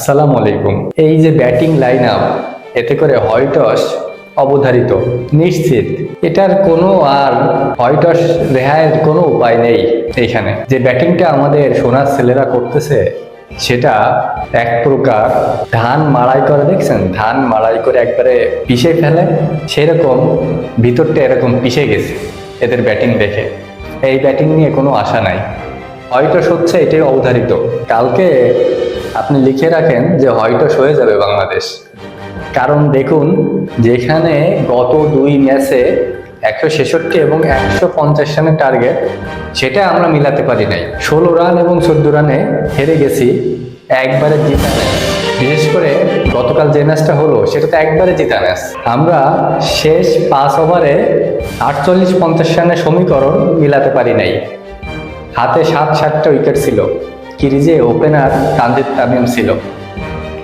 আসসালামু আলাইকুম। এই যে ব্যাটিং লাইন আপ এতে করে হয়টস অবধারিত। নিশ্চিত, এটার কোনো আর হয়টস রেহাইয়ের কোনো উপায় নেই এইখানে যে ব্যাটিংটা আমাদের সোনার ছেলেরা করতেছে, সেটা এক প্রকার ধান মাড়াই করে, দেখছেন? ধান মাড়াই করে একবারে পিষে ফেলে, সেরকম ভিতরটা এরকম পিষে গেছে এদের ব্যাটিং দেখে। এই ব্যাটিং নিয়ে কোনো আশা নাই। হয়তো হচ্ছে এটাই অবধারিত। কালকে আপনি লিখে রাখেন যে হয়তো হয়ে যাবে বাংলাদেশ। কারণ দেখুন, যেখানে গত দুই ম্যাচে একশো ছেষট্টি এবং একশো পঞ্চাশ রানের টার্গেট সেটা আমরা মিলাতে পারি নাই। ষোলো রান এবং চোদ্দ রানে হেরে গেছি, একবারে জিতা ম্যাচ বিশেষ করে গতকাল যে ম্যাচটা হলো, সেটা তো একবারে জিতা ম্যাচ। আমরা শেষ পাঁচ ওভারে আটচল্লিশ পঞ্চাশ রানের সমীকরণ মিলাতে পারি নাই। হাতে সাত সাতটা উইকেট ছিল। কিরিজে ওপেনার তানজিদ তামিম ছিল,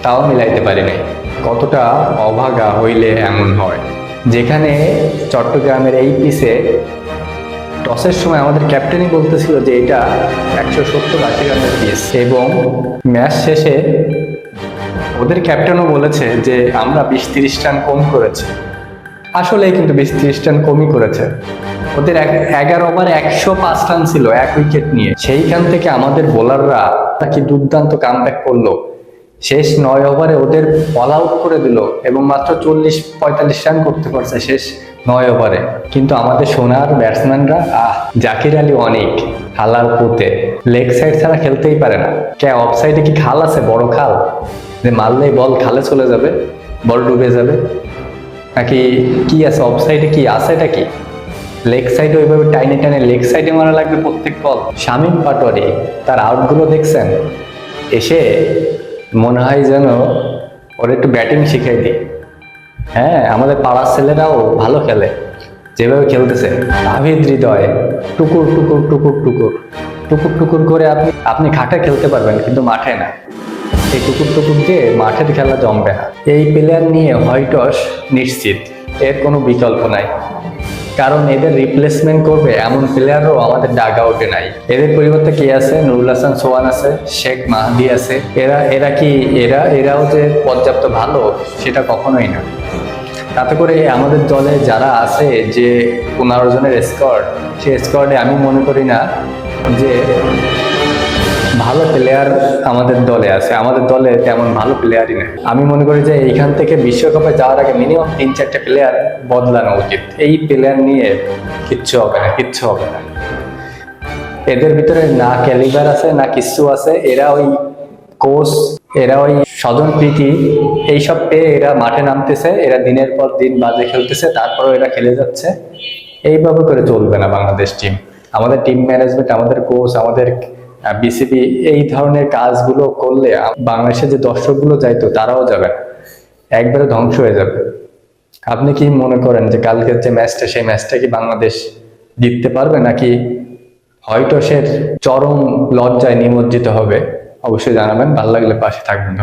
তাও মিলাইতে পারি নাই কতটা অভাগা হইলে এমন হয়। যেখানে চট্টগ্রামের এই পিসে টসের সময় আমাদের ক্যাপ্টেনই বলতেছিল যে এটা একশো সত্তর আশি রানের পিস এবং ম্যাচ শেষে ওদের ক্যাপ্টেনও বলেছে যে আমরা বিশ তিরিশ রান কম করেছি। আসলে কিন্তু বিশ ত্রিশ রান কমই করেছে। ওদের এগারো ওভারে একশো পাঁচ রান ছিল, এক উইকেট নিয়ে। সেইখান থেকে আমাদের বোলাররা কি দুর্দান্ত কামব্যাক করল। শেষ নয় ওভারে ওদের অল আউট করে দিল এবং মাত্র চল্লিশ, পঁয়তাল্লিশ রান করতে পারছে শেষ নয় ওভারে। কিন্তু আমাদের সোনার ব্যাটসম্যানরা আহ, জাকির আলী অনেক হালার পুঁতে। লেগ সাইড ছাড়া খেলতেই পারে না। কে অফ সাইডে কি খাল আছে? বড় খাল? যে মারলেই বল খালে চলে যাবে, বল ডুবে যাবে। নাকি কি আছে? অফ সাইডে কি? আছে এটা কি? লেগ সাইডে ওইভাবে টাইনে টাইনে লেগ সাইডে মারা লাগবে প্রত্যেক বল। শামীম পাটোয়ারি তার আউটগুলো দেখছেন? এসে মনে হয় যেন ওর একটু ব্যাটিং শিখাই দিই। হ্যাঁ আমাদের পাড়ার ছেলেরাও ভালো খেলে, যেভাবে খেলতেছে। আভিদ হৃদয়, টুকুর টুকুর টুকুর টুকুর। টুকুর টুকুর করে আপনি আপনি খাটে খেলতে পারবেন, কিন্তু মাঠে না। এই টুকুর টুকুর দিয়ে মাঠের খেলা জমবে না। এই প্লেয়ার নিয়ে হয়টস নিশ্চিত, এর কোনো বিকল্প নাই। কারণ এদের রিপ্লেসমেন্ট করবে এমন প্লেয়ারও আমাদের ডাক আউটে নাই। এদের পরিবর্তে কে আছে? নুরুল হাসান, সোহান আছে, শেখ মাহদি আছে। এরা এরা কি, এরা, এরাও যে পর্যাপ্ত ভালো, সেটা কখনোই না। তাতে করে আমাদের দলে যারা আছে, যে পনেরো জনের স্কোয়াড সেই স্কোয়াডে আমি মনে করি না যে ভালো প্লেয়ার আমাদের দলে আছে। আমাদের দলে তেমন ভালো প্লেয়ারই নেই। আমি মনে করি যে এইখান থেকে বিশ্বকাপে যাওয়ার আগে মিনিমাম তিন, চারটে প্লেয়ার বদলানো উচিত। এই প্লেয়ার নিয়ে কিচ্ছু হবে না, কিচ্ছু হবে না। এদের ভিতরে না ক্যালিবার আছে, না কিচ্ছু আছে। এরা ওই কোচ, এরা ওই স্বজন প্রীতি, এইসব পেয়ে এরা মাঠে নামতেছে, এরা দিনের পর দিন বাজে খেলতেছে, তারপরেও এরা খেলে যাচ্ছে। এইভাবে করে চলবে না বাংলাদেশ টিম আমাদের টিম ম্যানেজমেন্ট আমাদের কোচ আমাদের বিসিবি এই ধরনের কাজগুলো করলে বাংলাদেশের যে দর্শকগুলো যাইতো তারাও যাবে না। একবারে ধ্বংস হয়ে যাবে। আপনি কি মনে করেন যে কালকের যে ম্যাচটা, সেই ম্যাচটা কি বাংলাদেশ জিততে পারবে নাকি হয়তো সে চরম লজ্জায় নিমজ্জিত হবে? অবশ্যই জানাবেন। ভালো লাগলে পাশে থাকবেন।